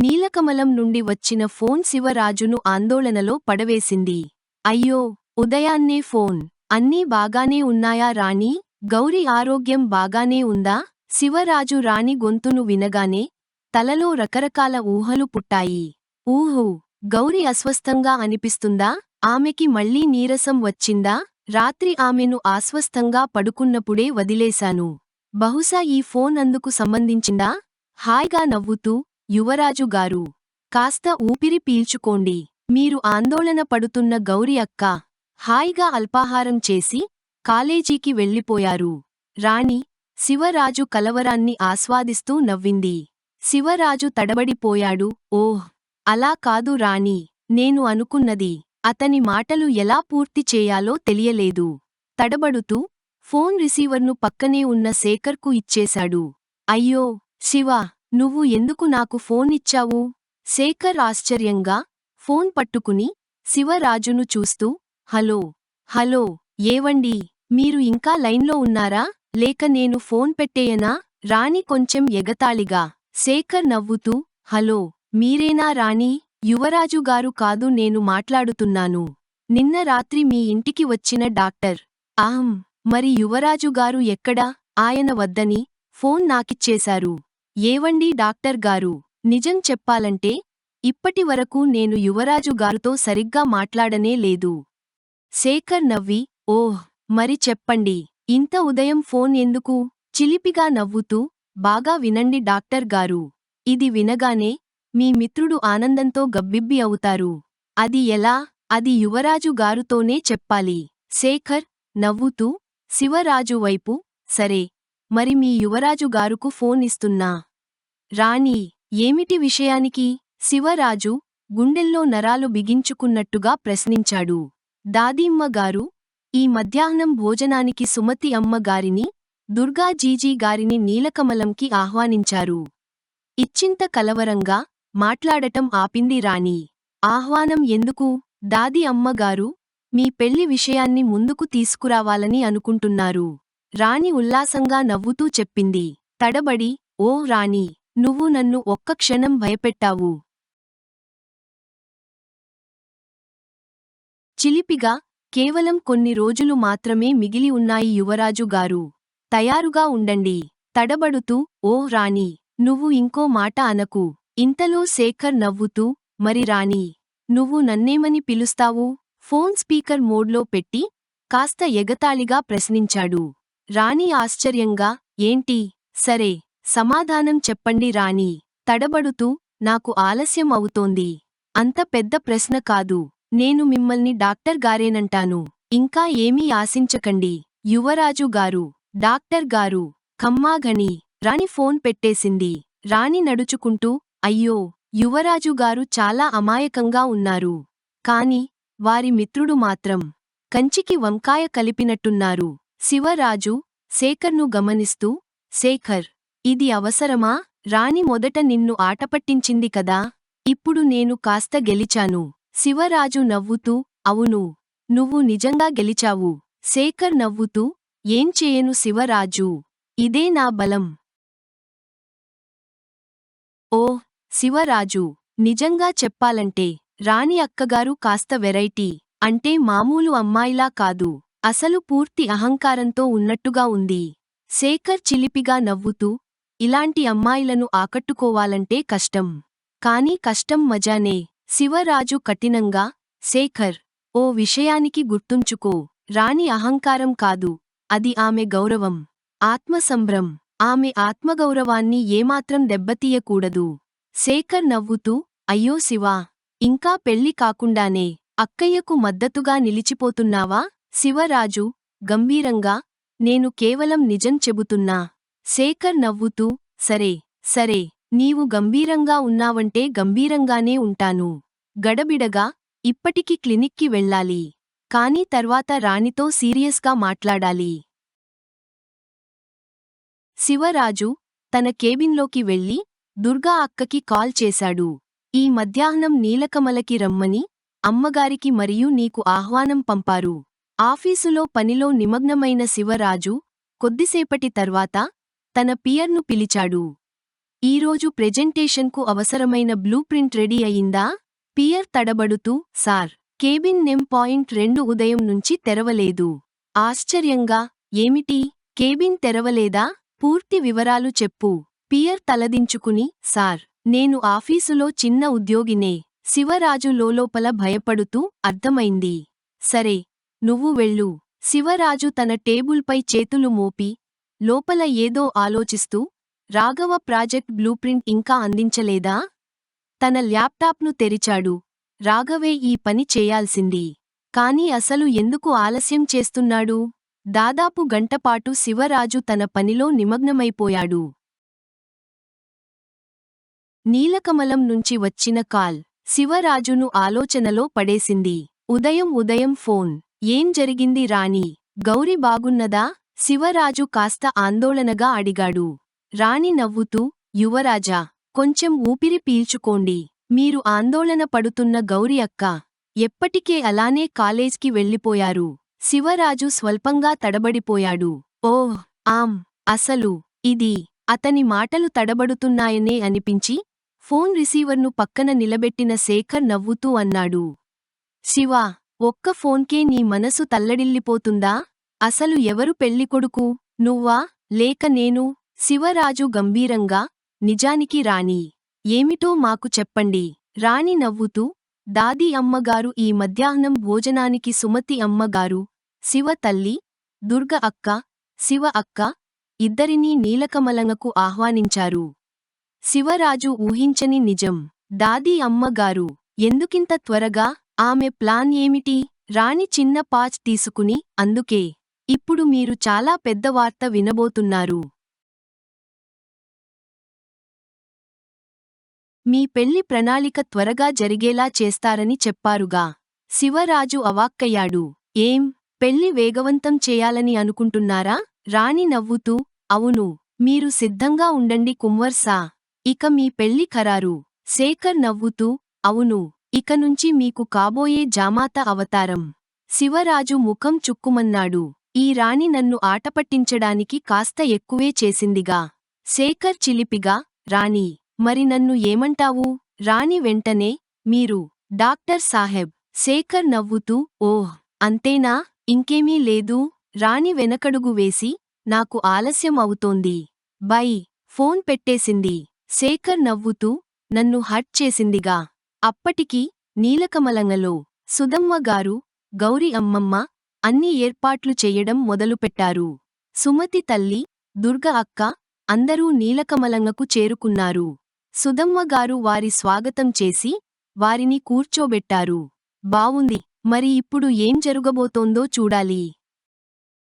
నీలకమలం నుండి వచ్చిన ఫోన్ శివరాజును ఆందోళనలో పడవేసింది. అయ్యో ఉదయాన్నే ఫోన్. అన్నీ బాగానే ఉన్నాయా రాణి? గౌరి ఆరోగ్యం బాగానే ఉందా? శివరాజు రాణి గొంతును వినగానే తలలో రకరకాల ఊహలు పుట్టాయి. ఊహు గౌరి అస్వస్థంగా అనిపిస్తుందా? ఆమెకి మళ్ళీ నీరసం వచ్చిందా? రాత్రి ఆమెను ఆస్వస్థంగా పడుకున్నప్పుడే వదిలేశాను. బహుశా ఈ ఫోన్ అందుకు సంబంధించిందా? హాయిగా నవ్వుతూ యువరాజు గారు కాస్త ఊపిరి పీల్చుకోండి. మీరు ఆందోళన పడుతున్న గౌరి అక్క హాయిగా అల్పాహారం చేసి కాలేజీకి వెళ్ళిపోయారు. రాణి శివరాజు కలవరాన్ని ఆస్వాదిస్తూ నవ్వింది. శివరాజు తడబడిపోయాడు. ఓహ్! అలా కాదు రాణి నేను అనుకున్నది అతని మాటలు ఎలా పూర్తి చేయాలో తెలియలేదు. తడబడుతూ ఫోన్ రిసీవర్ను పక్కనే ఉన్న శేఖర్కు ఇచ్చేశాడు. అయ్యో! శివ నువ్వు ఎందుకు నాకు ఫోన్ ఇచ్చావు? శేఖర్ ఆశ్చర్యంగా ఫోన్ పట్టుకుని శివరాజును చూస్తూ హలో హలో ఏవండి? మీరు ఇంకా లైన్లో ఉన్నారా? లేక నేను ఫోన్ పెట్టేయనా? రాణి కొంచెం ఎగతాళిగా శేఖర్ నవ్వుతూ హలో మీరేనా రాణి? యువరాజుగారు కాదు నేను మాట్లాడుతున్నాను. నిన్న రాత్రి మీ ఇంటికి వచ్చిన డాక్టర్. ఆహం మరి యువరాజుగారు ఎక్కడా? ఆయన వద్దని ఫోన్ నాకిచ్చేశారు. ఏవండి డాక్టర్ గారు? నిజం చెప్పాలంటే ఇప్పటి వరకు నేను యువరాజు గారితో సరిగ్గా మాట్లాడనే లేదు. శేఖర్ నవ్వి ఓహ్ మరి చెప్పండి ఇంత ఉదయం ఫోన్ ఎందుకు? చిలిపిగా నవ్వుతూ బాగా వినండి డాక్టర్ గారు. ఇది వినగానే మీ మిత్రుడు ఆనందంతో గబ్బిబ్బి అవుతారు. అది ఎలా? అది యువరాజు గారుతోనే చెప్పాలి. శేఖర్ నవ్వుతూ శివరాజు వైపు సరే మరి మీ యువరాజు గారుకు ఫోన్ ఇస్తున్నా. రాణి ఏమిటి విషయానికి? శివరాజు గుండెల్లో నరాలు బిగించుకున్నట్టుగా ప్రశ్నించాడు. దాదీమ్మగారు ఈ మధ్యాహ్నం భోజనానికి సుమతి అమ్మగారిని దుర్గాజీజీ గారిని నీలకమలంకి ఆహ్వానించారు. ఇచ్చింత కలవరంగా మాట్లాడటం ఆపింది రాణి. ఆహ్వానం ఎందుకు? దాది అమ్మగారు మీ పెళ్ళి విషయాన్ని ముందుకు తీసుకురావాలని అనుకుంటున్నారు. రాణి ఉల్లాసంగా నవ్వుతూ చెప్పింది. తడబడి ఓ రాణి నువ్వు నన్ను ఒక్క క్షణం భయపెట్టావు. చిలిపిగా కేవలం కొన్ని రోజులు మాత్రమే మిగిలి ఉన్నాయి యువరాజు గారు. తయారుగా ఉండండి. తడబడుతూ ఓ రాణి నువ్వు ఇంకో మాట అనకు. ఇంతలో శేఖర్ నవ్వుతూ మరి రాణి నువ్వు నన్నేమని పిలుస్తావు? ఫోన్ స్పీకర్ మోడ్లో పెట్టి కాస్త ఎగతాళిగా ప్రశ్నించాడు. రాణి ఆశ్చర్యంగా ఏంటి? సరే సమాధానం చెప్పండి రాణి. తడబడుతూ నాకు ఆలస్యం అవుతోంది. అంత పెద్ద ప్రశ్న కాదు. నేను మిమ్మల్ని డాక్టర్ గారేనంటాను. ఇంకా ఏమీ ఆశించకండి. యువరాజు గారు డాక్టర్ గారు ఖమ్మాఘని రాణి ఫోన్ పెట్టేసింది. రాణి నడుచుకుంటూ అయ్యో యువరాజు గారు చాలా అమాయకంగా ఉన్నారు. కాని వారి మిత్రుడు మాత్రం. కంచికి వంకాయ కలిపినట్టున్నారు. శివరాజు శేఖర్ను గమనిస్తూ శేఖర్ ఇది అవసరమా? రాణి మొదట నిన్ను ఆటపట్టించింది కదా? ఇప్పుడు నేను కాస్త గెలిచాను. శివరాజు నవ్వుతూ అవును నువ్వు నిజంగా గెలిచావు. శేఖర్ నవ్వుతూ ఏం చేయను శివరాజు? ఇదే నా బలం. ఓ శివరాజు నిజంగా చెప్పాలంటే రాణి అక్కగారు కాస్త వెరైటీ అంటే మామూలు అమ్మాయిలా కాదు. అసలు పూర్తి అహంకారంతో ఉన్నట్టుగా ఉంది. శేఖర్ చిలిపిగా నవ్వుతూ ఇలాంటి అమ్మాయిలను ఆకట్టుకోవాలంటే కష్టం. కాని కష్టం మజానే. శివరాజు కఠినంగా శేఖర్ ఓ విషయానికి గుర్తుంచుకో. రాణి అహంకారం కాదు. అది ఆమె గౌరవం. ఆత్మసంభ్రం. ఆమె ఆత్మగౌరవాన్ని ఏమాత్రం దెబ్బతీయకూడదు. శేఖర్ నవ్వుతూ అయ్యో శివా ఇంకా పెళ్ళి కాకుండానే అక్కయ్యకు మద్దతుగా నిలిచిపోతున్నావా? శివరాజు గంభీరంగా నేను కేవలం నిజం చెబుతున్నా. శేఖర్ నవ్వుతూ సరే సరే నీవు గంభీరంగా ఉన్నావంటే గంభీరంగానే ఉంటాను. గడబిడగా ఇప్పటికి క్లినిక్కి వెళ్ళాలి. కాని తర్వాత రాణితో సీరియస్గా మాట్లాడాలి. శివరాజు తన కేబిన్లోకి వెళ్ళి దుర్గా అక్కకి కాల్ చేశాడు. ఈ మధ్యాహ్నం నీలకమలకి రమ్మని అమ్మగారికి మరియు నీకు ఆహ్వానం పంపారు. ఆఫీసులో పనిలో నిమగ్నమైన శివరాజు కొద్దిసేపటి తర్వాత తన పియర్ను పిలిచాడు. ఈరోజు ప్రెజెంటేషన్కు అవసరమైన బ్లూ ప్రింట్ రెడీ అయిందా? పియర్ తడబడుతూ సార్ కేబిన్ నెమ్ పాయింట్ రెండు ఉదయం నుంచి తెరవలేదు. ఆశ్చర్యంగా ఏమిటి? కేబిన్ తెరవలేదా? పూర్తి వివరాలు చెప్పు పియర్ తలదించుకుని సార్ నేను ఆఫీసులో చిన్న ఉద్యోగినే. శివరాజు లోలోపల భయపడుతూ అర్థమైంది. సరే నువ్వు వెళ్ళు. శివరాజు తన టేబుల్పై చేతులు మోపి లోపల ఏదో ఆలోచిస్తూ రాఘవ ప్రాజెక్ట్ బ్లూప్రింట్ ఇంకా అందించలేదా? తన ల్యాప్టాప్ను తెరిచాడు. రాఘవే ఈ పని చేయాల్సింది. కాని అసలు ఎందుకు ఆలస్యం చేస్తున్నాడు? దాదాపు గంటపాటు శివరాజు తన పనిలో నిమగ్నమైపోయాడు. నీలకమలం నుంచి వచ్చిన కాల్ శివరాజును ఆలోచనలో పడేసింది. ఉదయం ఉదయం ఫోన్. ఏం జరిగింది రాణి? గౌరి బాగున్నదా? శివరాజు కాస్త ఆందోళనగా అడిగాడు. రాణి నవ్వుతూ యువరాజా కొంచెం ఊపిరి పీల్చుకోండి. మీరు ఆందోళన పడుతున్న గౌరి అక్క. ఎప్పటికే అలానే కాలేజ్కి వెళ్ళిపోయారు. శివరాజు స్వల్పంగా తడబడిపోయాడు. ఓహ్ ఆం అసలు ఇది అతని మాటలు తడబడుతున్నాయనే అనిపించి ఫోన్ రిసీవర్ను పక్కన నిలబెట్టిన శేఖర్ నవ్వుతూ అన్నాడు. శివా ఒక్క ఫోన్కే నీ మనసు తల్లడిల్లిపోతుందా? అసలు ఎవరు పెళ్ళికొడుకు నువ్వా? లేక నేను? శివరాజు గంభీరంగా? నిజానికి రాణి. ఏమిటో మాకు చెప్పండి. రాణి నవ్వుతూ దాది అమ్మగారు ఈ మధ్యాహ్నం భోజనానికి సుమతి అమ్మగారు శివ తల్లి దుర్గ అక్క శివ అక్క ఇద్దరినీ నీలకమలంగకు ఆహ్వానించారు. శివరాజు ఊహించని నిజం. దాది అమ్మగారు ఎందుకింత త్వరగా? ఆమె ప్లాన్ ఏమిటి? రాణి చిన్న పాచ్ తీసుకుని అందుకే. ఇప్పుడు మీరు చాలా పెద్ద వార్త వినబోతున్నారు. మీ పెళ్ళి ప్రణాళిక త్వరగా జరిగేలా చేస్తారని చెప్పారుగా. శివరాజు అవాక్కయ్యాడు. ఏం? పెళ్ళి వేగవంతం చేయాలని అనుకుంటున్నారా? రాణి నవ్వుతూ అవును. మీరు సిద్ధంగా ఉండండి కుంవర్సా ఇక మీ పెళ్ళి ఖరారు. శేఖర్ నవ్వుతూ అవును. ఇక నుంచి మీకు కాబోయే జామాత అవతారం. శివరాజు ముఖం చుక్కుమన్నాడు. ఈ రాణి నన్ను ఆటపట్టించడానికి కాస్త ఎక్కువే చేసిందిగా. శేఖర్ చిలిపిగా రాణి మరి నన్ను ఏమంటావు? రాణి వెంటనే మీరు డాక్టర్ సాహెబ్ శేఖర్ నవ్వుతూ ఓహ్ అంతేనా? ఇంకేమీ లేదు రాణి వెనకడుగు వేసి నాకు ఆలస్యం అవుతోంది. బై ఫోన్ పెట్టేసింది. శేఖర్ నవ్వుతూ నన్ను హట్ చేసిందిగా. అప్పటికి నీలకమలంగలో సుధమ్మ గారు గౌరి అమ్మమ్మ అన్ని ఏర్పాట్లు చెయ్యడం మొదలుపెట్టారు. సుమతి తల్లి దుర్గ అక్క అందరూ నీలకమలంగకు చేరుకున్నారు. సుధమ్మగారు వారి స్వాగతం చేసి వారిని కూర్చోబెట్టారు. బావుంది మరి ఇప్పుడు ఏం జరుగబోతోందో చూడాలి.